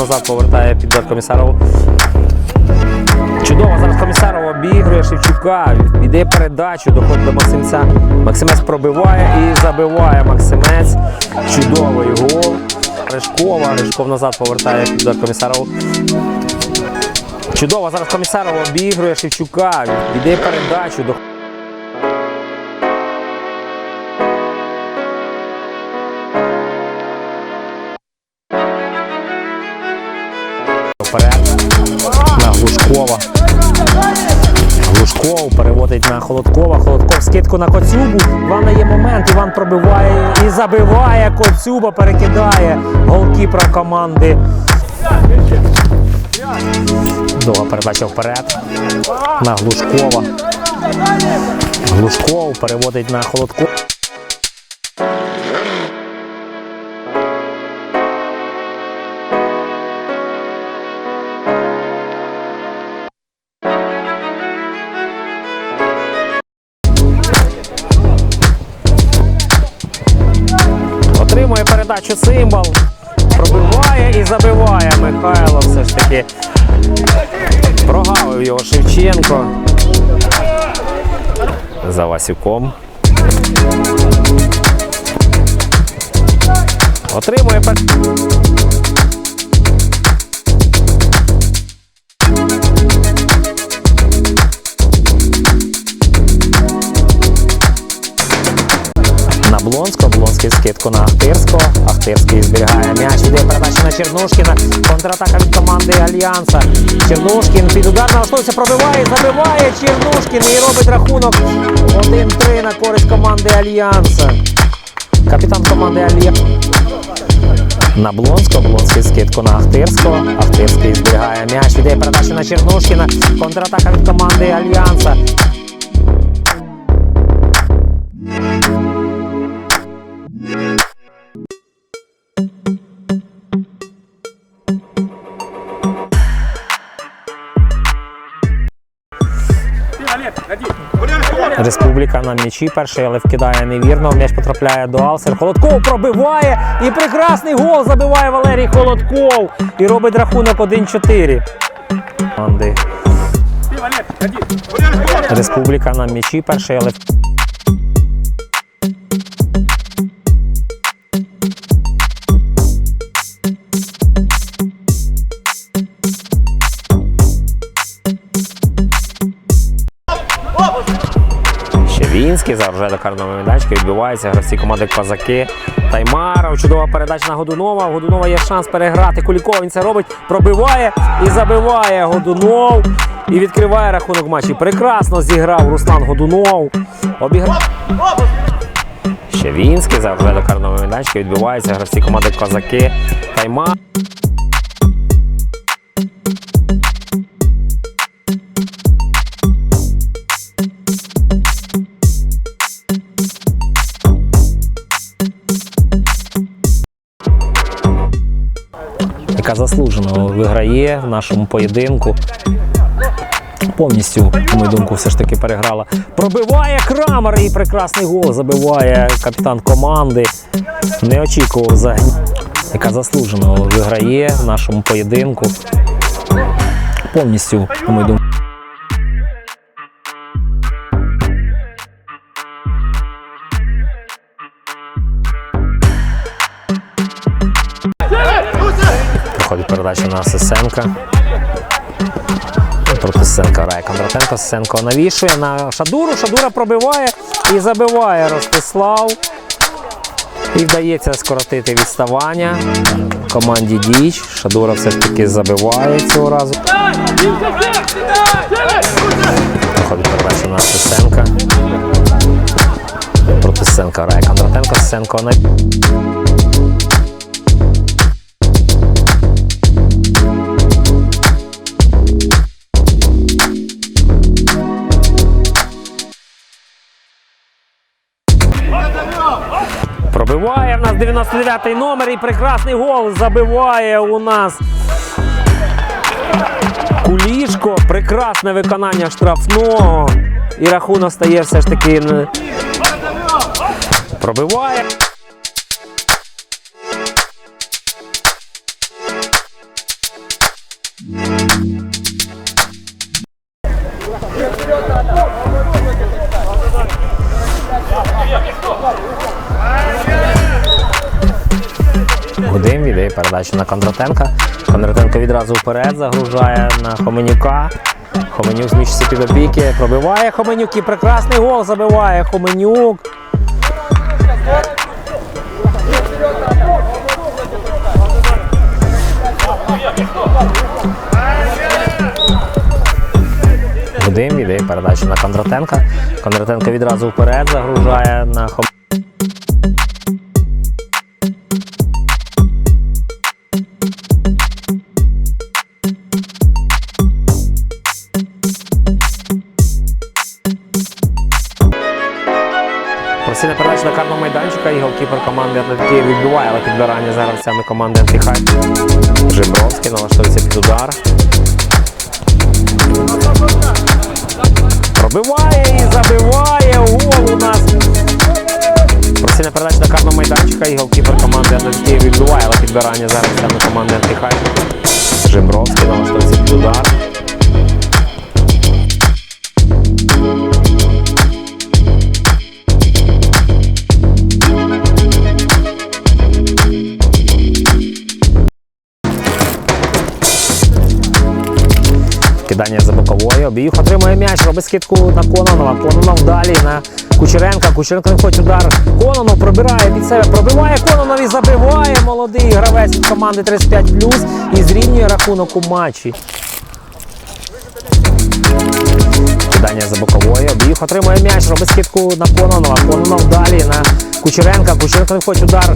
назад повертає під комісаров. Чудово, зараз комісаров обігрує Шевчука. Іде передачу, доходить до Максимця. Максимець пробиває і забиває Максимець. Чудовий гол. Ришкова. Ришков назад повертає під комісаров. Чудово, зараз комісаров обігрує Шевчука. Іде передачу. До... Вперед. На Глушкова. Глушков переводить на Холодкова. Холодков скидку на Коцюбу. Івана є момент. Іван пробиває і забиває. Коцюба перекидає голкіпера команди. Довга передача вперед. На Глушкова. Глушков переводить на Холодкова. Отримує передачу символ. Пробиває і забиває Михайло. Все ж таки прогавив його Шевченко. За Васюком. Отримує пер... Блонського, скидку на Ахтирського. Ахтирський зберігає м'яч, іде передача на Чернушкіна. Контратака від команди Альянса. Чернушкін під удар налаштовується, пробиває, забиває Чернушкін і робить рахунок 1-3 на користь команди Альянса. Капітан команди Альянса. На Блонського, Блонський скидку на Ахтирського. Ахтирський зберігає м'яч, іде передача на Чернушкіна. Контратака від команди Альянса. Республіка на м'ячі перший, але вкидає невірно. М'яч потрапляє до Алсер. Холодков пробиває і прекрасний гол забиває Валерій Холодков. І робить рахунок 1-4. Республіка на м'ячі перший, але вже до карного майданчика відбивається гравці команди Козаки. Таймаров. Чудова передача на Годунова. Годунова є шанс переграти Кулікова. Він це робить, пробиває і забиває Годунов. І відкриває рахунок матчі. Прекрасно зіграв Руслан Годунов. Обіграв. Щевінський зараз вже до карного майданчика відбивається гравці команди Козаки. Таймар. Заслужено виграє в нашому поєдинку. Повністю, на мою думку, все ж таки переграла. Пробиває Крамер і прекрасний гол забиває капітан команди. Не очікував за яка заслужено виграє в нашому поєдинку. Повністю, на мою думку. Передача на Сисенка. Проти Сисенка грає Кондратенко. Сисенко навішує на Шадуру. Шадура пробиває і забиває Ростислав. І вдається скоротити відставання команді Діч. Шадура все ж таки забиває цього разу. Проходить передача на Сисенка. Проти Сисенка грає Кондратенко. Сисенко на 99-й номер і прекрасний гол забиває у нас. Кулішко, прекрасне виконання штрафного. І рахунок стає все ж таки. Пробиває. Гудим віддає передачу на Кондратенка. Кондратенко відразу вперед загружає на Хоменюка. Хоменюк зміщується під опіки. Пробиває Хоменюк і прекрасний гол забиває Хоменюк. Гудим віддає передачу на Кондратенка. Кондратенко відразу вперед загружає на Хоменюка. Просили на карного майданчика і голкіпер команди Атлетики відбиває, але підбирання за гравцями команди Антихай. Жибровський налаштовується під удар. Пробиває і забиває гол у нас. Просили передачу на карного майданчика і голкіпер команди Атлетики відбиває, але підбирання за гравцями команди Антихай. Жибровський налаштовується під удар. Кидання за боковою. Обіюх отримує м'яч, робить скидку на Кононова. Кононов далі на Кучеренка. Кучеренко не хоче удар. Кононов пробирає під себе, пробиває Кононов і забиває молодий гравець від команди 35 і зрівнює рахунок у матчі. Кидання за боковою. Обіюх отримує м'яч, робить скидку на Кононова. Кононов далі на Кучеренка. Кучеренко не хоче удар.